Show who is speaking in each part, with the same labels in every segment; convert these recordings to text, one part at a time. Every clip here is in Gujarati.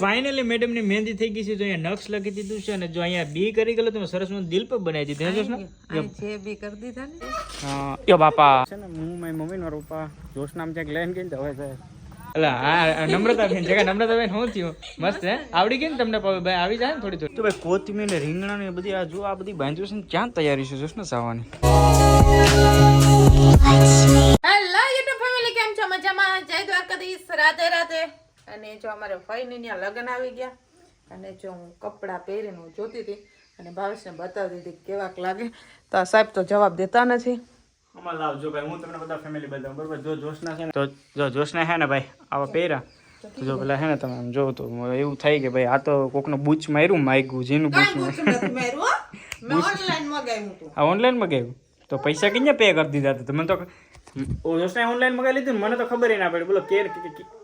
Speaker 1: ફાઇનલી મેડમની મહેંદી થઈ ગઈ છે જો અહીંયા નક્ષ લખી દીધું છે અને જો અહીંયા બી કરી ગયેલો તમે સરસ દિલ પર બનાવી દીધું હે જોશના?
Speaker 2: જે બી કરી દીધા ને.
Speaker 1: હા યો બાપા.
Speaker 3: છે ને હું મારી મમ્મી નો રૂપા. જોશ નામ છે લઈને ગઈ ને તો હવે છે.
Speaker 1: અલા આ નમ્રતા બેન જગા નમ્રતા બેન શું થયું? મસ્ત હે? આવડી ગઈ ને તમને પવ- ભાઈ આવી જાય ને થોડી થોડી? તો ભાઈ કોથમીર ને રીંગણા ને બધી આ જો આ બધી બાંધ્યું છે ને ક્યાં તૈયારી છે જોશ ને સાવાની?
Speaker 2: હેલો યુટ્યુબ ફેમિલી કેમ છો? મજામાં? જય દ્વારકાધીશ રાધે રાધે. અને જો અમારે ફઈને ત્યાં લગ્ન આવી ગયા. અને જો હું કપડાં પહેરીને હું જોતી હતી અને ભાવેશને બતાવતી હતી કેવાક લાગે. તો આ સાહેબ તો જવાબ દેતા નથી.
Speaker 1: આમાં લાવજો ભાઈ હું તમને બધા ફેમિલી બતાવું બરોબર? જો જોશના છે ને તો જો જોશના હે ને ભાઈ આવા પહેરા જો પેલા હે ને તમે આમ જોવો તો એવું થાય કે ભાઈ આ તો કોકનું બૂચ માર્યું માગ્યું જેનું બૂચ માર્યું
Speaker 2: ઓનલાઈન મગાવ્યું
Speaker 1: તો પૈસા કિંજે પે કરી દીધા હતા? તમે તો જોશના ઓનલાઈન મગાવી લીધું મને તો ખબર ના પડી. બોલો કે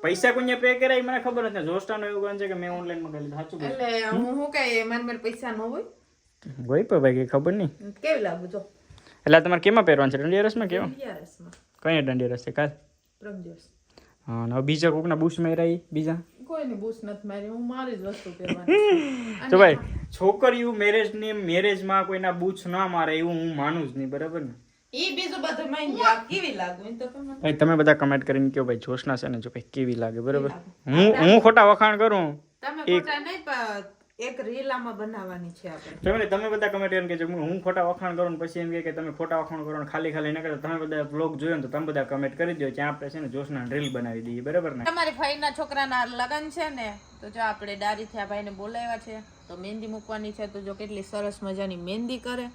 Speaker 1: પૈસા કોઈને પે કરાય મને ખબર નથી. જોસ્તાનું એવું કહે છે કે મેં ઓનલાઈન મગાવી લીધું. સાચું
Speaker 2: એટલે હું શું કઈ મારી પાસે પૈસા ન હોય?
Speaker 1: ગઈ પણ ભાઈ કઈ ખબર નહીં.
Speaker 2: કેવી લાગુ જો?
Speaker 1: એટલે તમારે કેમાં પહેરવાનું છે? દંડિયારસમાં કેવા? કઈ દંડિયારસ છે? કાલ?
Speaker 2: પ્રમ
Speaker 1: હા ને બીજા કોકના બુશ મેરાઈ બીજા?
Speaker 2: કોઈની બૂસ નથી મારી હું મારી જ વસ્તુ પહેરવાની
Speaker 1: તો ભાઈ છોકરીઓ મેરેજની મેરેજમાં કોઈના બુચ ના મારે એવું હું માનું જ નહીં બરાબર ને?
Speaker 2: તમે
Speaker 1: બધા કમેન્ટ કરીને કયો ભાઈ જોશના છે ને જો ભાઈ કેવી લાગે બરોબર? હું હું ખોટા વખાણ કરું?
Speaker 2: એક રીલ આમાં બનાવવાની છે આપણે.
Speaker 1: તમે બધા કમેન્ટ કરીને કહેજો હું ખોટા વખાણ કરું ને પછી એમ કે તમે ખોટા વખાણ કરો ને ખાલી ખાલી ના કરો તમે બધા બ્લોગ જોયો ને તો તમે બધા કમેન્ટ કરી દો જ્યાં આપણે છે ને જોશના રીલ બનાવી દઈએ બરાબર ને?
Speaker 2: તમારી ભાઈના છોકરાના લગન છે ને તો જો આપણે ડારી થયા ભાઈને બોલાવ્યા છે તો મહેંદી મૂકવાની છે તો જો કેટલી સરસ મજાની મહેંદી કરે.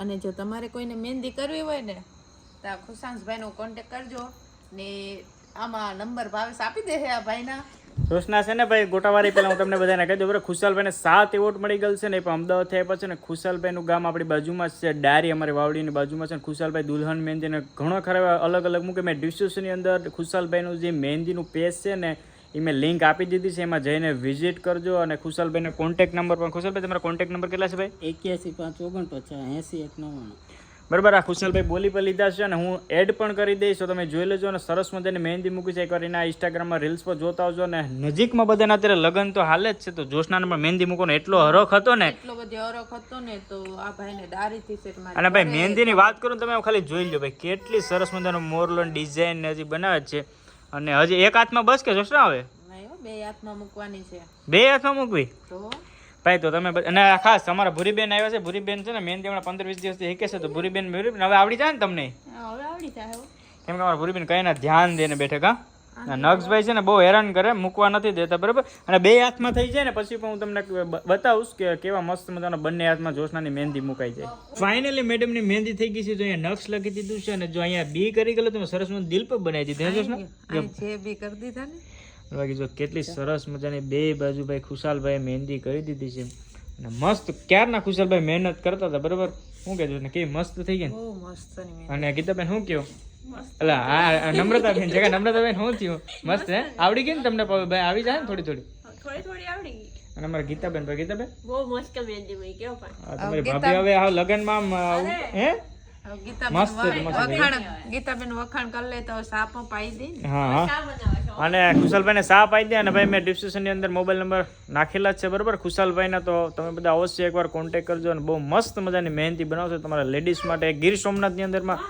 Speaker 2: અને જો તમારે કોઈને મહેંદી કરવી હોય ને, તો આ ખુશાંશભાઈનો કોન્ટેક કરજો ને આમાં નંબર ભાવેશ આપી દેશે આ ભાઈના.
Speaker 1: રોશના છે ને ભાઈ ગોટાવારી પહેલાં હું તમને બધાને કહી દઉં, બરાબર? ખુશાલભાઈને સાત એવોર્ડ મળી ગયેલ છે ને પણ અમદાવાદ થયા પછી ને, ખુશાલભાઈનું ગામ આપણી બાજુમાં છે, ડાયરી અમારી વાવડીની બાજુમાં છે ને, ખુશાલભાઈ દુલ્હન મહેંદીને ઘણો ખરા અલગ અલગ મૂકે. મેં ડિસ્ક્રિપ્શનની અંદર ખુશાલભાઈનું જે મહેંદીનું પેજ છે ને એ મેં લિંક આપી દીધી છે એમાં જઈને વિઝિટ કરજો અને ખુશાલભાઈનો કોન્ટેક્ટ નંબર પણ ખુશાલભાઈ તમારો કોન્ટેક્ટ નંબર કેટલા છે ભાઈ?
Speaker 3: એક્યાસી પાંચ ઓગણપચાસ એસી એક નવ્વાણું.
Speaker 1: બરાબર આ ખુશાલભાઈ બોલી પર લીધા છે અને હું એડ પણ કરી દઈશ તો તમે જોઈ લેજો અને સરસ મજાની મહેંદી મૂકી છે એકવાર એના ઇન્સ્ટાગ્રામમાં રીલ્સ પર જોતા આવજો અને નજીકમાં બધાના અત્યારે લગ્ન તો હાલે જ છે તો જોશનાને પણ મહેંદી મૂકવાનો એટલો હરખ હતો ને.
Speaker 2: એટલો બધો હરખ હતો ને તો આ ભાઈને દારીથી સેટ મારી
Speaker 1: અને ભાઈ મહેંદીની વાત કરું તમે ખાલી જોઈ લો ભાઈ કેટલી સરસ મજાનો મોરલોન ડિઝાઇન હજી બનાવે છે. અને હજી એક હાથમાં બસ કે જોશના આવે
Speaker 2: બે હાથમાં મૂકવાની છે.
Speaker 1: બે હાથમાં મૂકવી?
Speaker 2: તો?
Speaker 1: ભાઈ તો તમે અને ખાસ તમારા ભૂરીબેન આવ્યા છે ભૂરીબેન છે ને મહેંદી હમણાં પંદર વીસ દિવસથી શીખે છે તો ભૂરીબેન ભૂરીબેન હવે આવડી જાય ને તમને?
Speaker 2: હવે આવડી જાય
Speaker 1: કેમ કે અમારા ભૂરીબેન કઈ ના ધ્યાન દઈને બેઠે કા નક્ષભાઈ છે ને બહુ હેરાન કરે મૂકવા નથી દેતા બરાબર? અને બે હાથમાં થઈ જાય ને પછી પણ હું તમને બતાવીશ કે કેવા મસ્ત મજાના બંને હાથમાં જોશનાની મહેંદી મુકાઈ જાય. ફાઇનલી મેડમની મહેંદી થઈ ગઈ છે જો અહીંયા નક્ષ લખી દીધું છે અને જો અહીંયા બી કરી ગયેલો તમે સરસ મજાનું દિલ પર બનાવી દીધું
Speaker 2: જે બી કરી દીધા ને.
Speaker 1: બાકી જો કેટલી સરસ મજાની બે બાજુ ભાઈ ખુશાલભાઈ મહેંદી કરી દીધી છે. અને મસ્ત ક્યારના ખુશાલભાઈ મહેનત કરતા હતા બરાબર? શું કહેજો ને કેવી મસ્ત થઈ ગઈ ને?
Speaker 2: મસ્ત
Speaker 1: અને ગીતાબેન શું કયો? અલા આ નમ્રતાબેન જગા નમ્રતાબેન શું થયું? મસ્ત હે? આવડી ગઈ ને તમને ભાઈ આવી જાય ને થોડી થોડી?
Speaker 4: થોડી થોડી આવડી ગઈ.
Speaker 1: અને અમારા ગીતાબેન ભાઈ ગીતાબેન?
Speaker 4: બહુ મસ્ત મહેંદી માં કેવો પણ.
Speaker 1: તમારી ભાભી હવે આ લગનમાં આવું હે?
Speaker 2: ગીતાબેન. વખાણ ગીતાબેન વખાણ કરી લે તો સાપો પાઈ દે
Speaker 1: હા હા. અને ખુશાલભાઈને સાપ આપી દે અને ભાઈ મેં ડિસ્ક્રિપ્શનની અંદર મોબાઈલ નંબર નાખેલા જ છે બરાબર? ખુશાલભાઈના તો તમે બધા અવશ્ય એકવાર કોન્ટેક્ટ કરજો અને બહુ મસ્ત મજાની મહેંદી બનાવશો. તમારા લેડીઝ માટે ગીર સોમનાથની અંદરમાં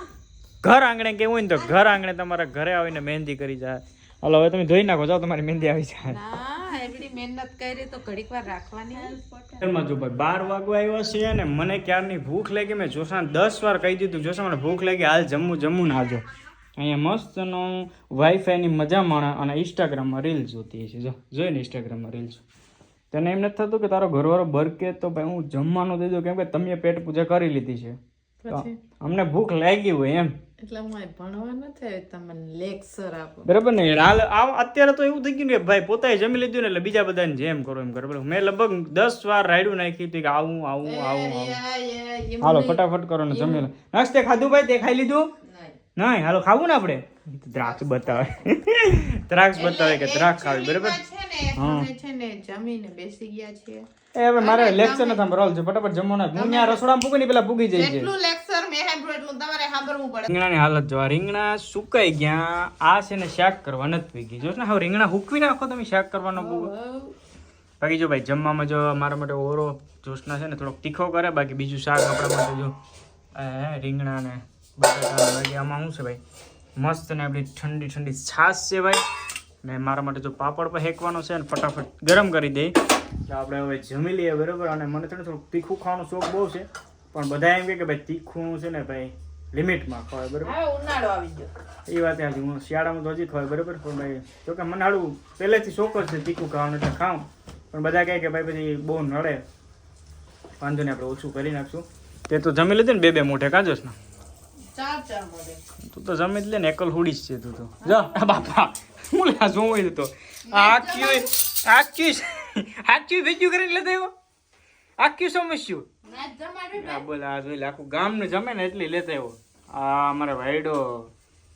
Speaker 1: ઘર આંગણે કેવું હોય ને તો ઘર આંગણે તમારા ઘરે આવીને મહેંદી કરી જાય. હાલો હવે તમે ધોઈ નાખો જાઓ તમારી મહેંદી આવી જાય.
Speaker 2: ના એવડી મહેનત કરી તો ઘડીક વાર રાખવાની.
Speaker 1: એમાં જો ભાઈ બાર વાગવા આવ્યો છે અને મને ક્યારની ભૂખ લાગી? મેં જોશાને દસ વાર કહી દીધું. જોશા મને ભૂખ લાગી. હાલ જમવું જમવું ના જો અહીંયા મસ્તનો વાઈફાઈની મજા માણે અને ઇન્સ્ટાગ્રામમાં રીલ્સ જોતી છે જો જોઈ ને ઇન્સ્ટાગ્રામમાં રીલ્સ તને એમ નથી થતું કે તારો ઘરવાળો બરકે તો ભાઈ હું જમવાનું દેજો કેમ કે તમે પેટ પૂજા કરી લીધી છે. અમને ભૂખ લાગી હોય એમ.
Speaker 2: એટલે હું ભણવા નથી આવી લેક્ચર આપો.
Speaker 1: બરાબર ને? હાલ અત્યારે તો એવું થઈ ગયું કે ભાઈ પોતાએ જમી લીધું ને એટલે બીજા બધાને જેમ કરો એમ કરો. મેં લગભગ દસ વાર રાયડું નાખી હતી કે આવું આવું આવું આવું. હાલો ફટાફટ કરો ને જમી લો. નાસ્તે ખાધું ભાઈ? તે ખાઈ લીધું? નહીં હાલો ખાવું ને આપણે? દ્રાક્ષ બતાવે. દ્રાક્ષ બતાવે કે દ્રાક્ષ ખાવી બરાબર?
Speaker 2: છે ને છે ને જમીને બેસી ગયા
Speaker 1: એ હવે મારે લેક્ચર નથી સાંભળવાનું છે ફટાફટ જમવાનું હું ત્યાં રસોડામાં પૂગી ને પેલા પૂગી જાય છે
Speaker 2: એટલું લેક્ચર મેં સાંભળ્યું એટલું તમારે સાંભળવું પડે.
Speaker 1: રીંગણાની હાલત જો આ રીંગણા સુકાઈ ગયા આ છે ને શાક કરવા નથી પી ગઈ જો ને હવે રીંગણા હુકવી નાખો તમે શાક કરવાનો બાકી જો ભાઈ જમવામાં જો મારા માટે ઓરો જોશના છે ને થોડોક તીખો કરે બાકી બીજું શાક આપણા માટે જો રીંગણા ને બટાકા આમાં શું છે ભાઈ? મસ્ત ને આપણી ઠંડી ઠંડી છાશ છે ભાઈ. ને મારા માટે જો પાપડ પણ હેકવાનો છે ને ફટાફટ ગરમ કરી દઈ તો આપણે હવે જમી લઈએ બરાબર અને મને થોડું થોડુંક તીખું ખાવાનો શોખ બહુ છે. પણ બધા એમ કે ભાઈ તીખું છે ને ભાઈ લિમિટમાં ખવાય બરાબર?
Speaker 2: ઉનાળો આવી ગયો.
Speaker 1: એ વાત આજે હું શિયાળામાં તો હજી ખવાય બરાબર? પણ ભાઈ જોકે મને હાડું પહેલેથી શોખ જ છે તીખું ખાવાનું એટલે ખાઉં. પણ બધા કહે કે ભાઈ પછી બહુ નડે. વાંધો નહીં આપણે ઓછું કરી નાખશું. તે તો જમી લીધું ને બે બે મોઢે કાજોસ ને તું તો જમી જ લે ને એકલ હુડી જ છે તું તો. જા. બાપા હું લા શું હોય તો? આખ્યું આખ્યું આખ્યું ભેજ્યું કરીને લેતો આવ્યો? આખ્યું સમસ્યું આ બોલ આ જોઈ આખું ગામ ને જમે ને એટલી લેતા આવ્યો. આ અમારે ભાઈડો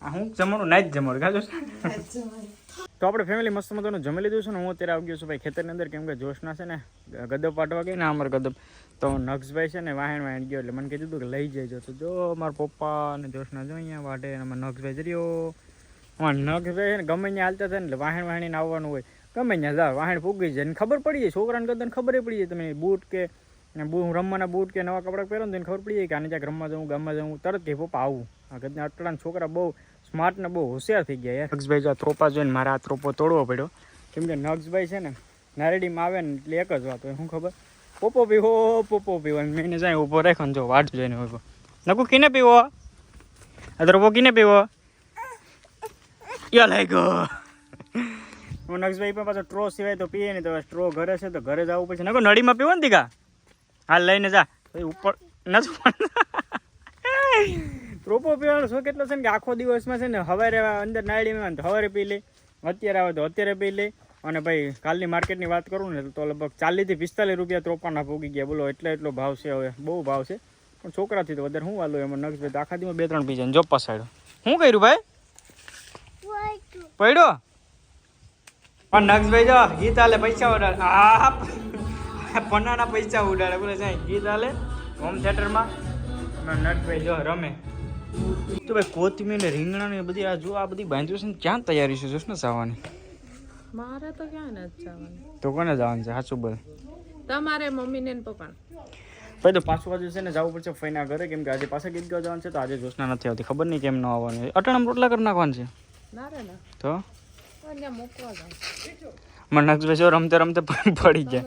Speaker 1: આ હું જમવાનું ના જ જમાડું કાજો તો આપણે ફેમિલી મસ્ત મજાનું જમી લીધું છે ને, હું અત્યારે આવી ગયો છું ભાઈ ખેતરની અંદર, કેમ કે જોશના છે ને ગદબ પાટવા ગઈ ને અમારે ગદબ તો નક્ષભાઈ છે ને વાહણ વાહણ ગયો, એટલે મને કીધું કે લઈ જજો. તો જો મારા પપ્પા અને જોશના જો અહીંયા વાટે, અને અમારા નક્ષભાઈ જરીઓ અમારા નક્ષભાઈ ને ગમે ત્યાં હાલતા થાય ને, એટલે વાહણ વાહણીને આવવાનું હોય. ગમે ત્યાં જા, વાહણ ફૂગી જાય. ને ખબર પડી જાય, છોકરાને કદાચ ખબર પડી જાય, તમે બૂટ કે બૂ રમવાના બૂટ કે નવા કપડાં પહેરો ને ખબર પડી જાય કે આને જ્યાં રમવા જવું, ગામમાં જવું, તરત કે પપ્પા આવું. આ ગદના અટલાના છોકરા બહુ સ્માર્ટ ને બહુ હોશિયાર થઈ ગયા યાર. નક્ષભાઈ જો આ ત્રોપા જોઈને મારા આ ત્રોપો તોડવો પડ્યો. કેમ કે નક્ષભાઈ છે ને નારેડીમાં આવે ને એટલે એક જ વાત હોય શું ખબર? પોપો પીવો પોપો પીવો. મેં જાય ઊભો રાખ્યો ને જો વાટ જોઈને ઊભો. નકુ કિને પીવો? આ ત્રોપો કિને પીવો? યા લાગ્યો ગયો હું નક્ષભાઈ પણ પાછો ટ્રો સિવાય તો પીએ નહીં તો સ્ટ્રો ઘરે છે તો ઘરે જવું પડશે. નકો નળીમાં પીવો ને દીકા હાલ લઈને જા. ઉપર નથી પ્રોપો પીવાનું શોખ એટલો છે ને કે આખો દિવસમાં છે ને હવારે અંદર નાળીમાં તો સવારે પી લે અત્યારે આવે તો અત્યારે પી લે. અને ભાઈ કાલની માર્કેટની વાત કરું ને તો લગભગ ચાલીસથી પિસ્તાલીસ રૂપિયા ત્રોપાના ભોગી ગયા. બોલો એટલે એટલો ભાવ છે હવે. બહુ ભાવ છે. પણ છોકરાથી તો વધારે શું વાલો એમાં નક્ષભાઈ ભાઈ આખા દિવસમાં બે ત્રણ પી જાય જો પસાડ્યો શું કર્યું ભાઈ? પડ્યો? પણ નક્ષભાઈ જો ગીત આલે પૈસા ઉડાડે. આ પન્નાના પૈસા ઉડાડે. બોલે જાય ગીત આલે હોમ થિયેટરમાં. નટભાઈ જો રમે. તો ભાઈ કોથમીર ને રીંગણા ને બધી આ જો આ બધી બાંધ્યું છે ને ક્યાં તૈયારી છે? જોશ ને જવાની.
Speaker 2: મારે તો ક્યાં નથી જવાનું.
Speaker 1: તો કોને જવાનું છે? સાચું બોલ.
Speaker 2: તમારે મમ્મી ને પપ્પા
Speaker 1: ભાઈ તો પાછું આજે છે ને જવું પડશે ફઈના ઘરે કેમ કે આજે પાછા ગીત ગાવા જવાનું છે તો આજે જોશના નથી આવતી. ખબર નહીં કેમ ન આવવાનું છે અટાણામાં રોટલા કરી નાખવાનું છે?
Speaker 2: ના ના.
Speaker 1: તો? મને નક્ષભાઈ રમતે રમતે પડી જાય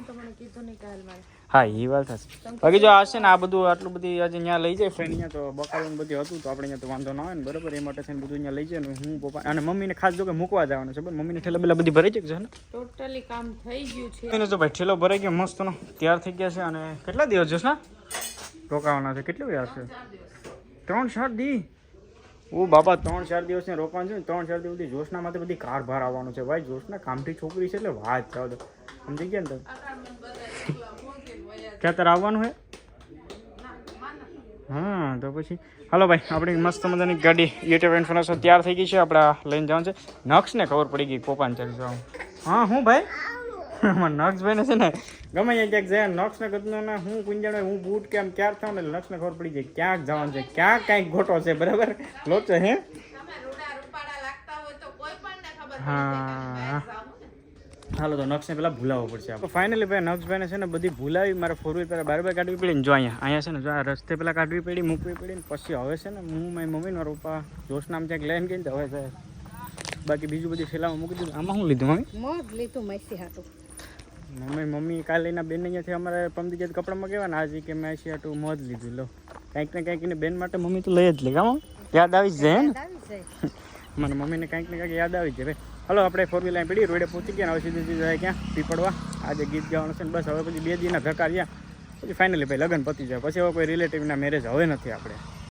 Speaker 1: હા એ વાત હશે બાકી જો આ છે ને આ બધું આટલું બધી આજે અહીંયા લઈ જાય ફ્રેન્ડ અહીંયા તો બકાળું બધું હતું તો આપણે અહીંયા તો વાંધો ના આવે ને બરાબર? એ માટે છે ને બધું અહીંયા લઈ જાય ને હું પપ્પા અને મમ્મીને ખાસ જો કે મૂકવા જવાનું છે બરાબર? મમ્મીને ઠેલા બેલા બધી ભરાઈ છે ને?
Speaker 2: ટોટલી કામ થઈ ગયું છે.
Speaker 1: એને તો ભાઈ ઠેલો ભરાઈ ગયો મસ્તનો. તૈયાર થઈ ગયા છે અને કેટલા દિવસ જશે ને રોકાવાના છે કેટલું યાર છે? ત્રણ ચાર દી. ઓ બાબા ત્રણ ચાર દિવસ ને રોકવાનું છે ને ત્રણ ચાર દિવસ સુધી જોશના માટે બધી કાર ભાર આવવાનું છે. ભાઈ જોશના કામથી છોકરી છે એટલે વાત જાવ સમજી ગયા ને તમે? ક્યાં તારે આવવાનું હે? હા તો પછી. હાલો ભાઈ આપણી મસ્ત મજાની ગાડી યુટ્યુબ ઇન્ફોર્મેશન તૈયાર થઈ ગઈ છે. આપણે લઈને જવાનું છે. નક્ષને ખબર પડી ગઈ પોપાને ચાલી જવાનું. હા હું ભાઈ? નક્ષભાઈને છે ને ગમે ત્યાં ક્યાંક જાય નક્ષને કદનું ને હું કુંજાણ હું બૂટ કે આમ ક્યાર થાવ ને નક્ષને ખબર પડી જાય ક્યાંક જવાનું છે ક્યાંક કાંઈક ગોટો છે બરાબર? લોચો હે? હા. હાલો તો નક્ષને પેલા ભૂલાવવો પડશે આપણે ફાઇનલી ભાઈ નક્ષભાઈને છે ને બધી ભૂલાવી મારે ફોર વ્હીલ પહેલાં બાર બાર કાઢવી પડી ને જો અહીંયા અહીંયા છે ને જો આ રસ્તે પેલા કાઢવી પડી મૂકવી પડી ને પછી હવે છે ને હું મારી મમ્મી મારા પપ્પા જોશ નામ ક્યાંક લઈને ગઈ ને તો હવે છે. બાકી બીજું બધી થેલામાં મૂકી દીધું. આમાં શું લીધું મમ્મી?
Speaker 2: મોજ લીધું મૈસી હાટું.
Speaker 1: મમ્મી મમ્મી કાલે એના બેન અહીંયાથી અમારે પમદી ગયા કપડામાં કહેવા ને આજે કે મેં આશી હાટું મોજ લીધું. લો કંઈક ને કાંઈક એને બેન માટે મમ્મી તો લઈ જ લે કામ યાદ આવી જ જાય હે ને? મને મમ્મીને કંઈક ને કંઈક યાદ આવી જાય ભાઈ. હલો, આપણે ફોર વ્હીલ પડી રોડે પહોંચી ગયા હવે સીધી સીધી જાય ક્યાં? પીપળવા. આજે ગીત ગાવાનું છે બસ, હવે પછી બે દીના ધક્કા રહ્યા પછી ફાઇનલી ભાઈ લગ્ન પતી જાય. પછી હવે કોઈ રિલેટિવના મેરેજ હવે નથી આપણે.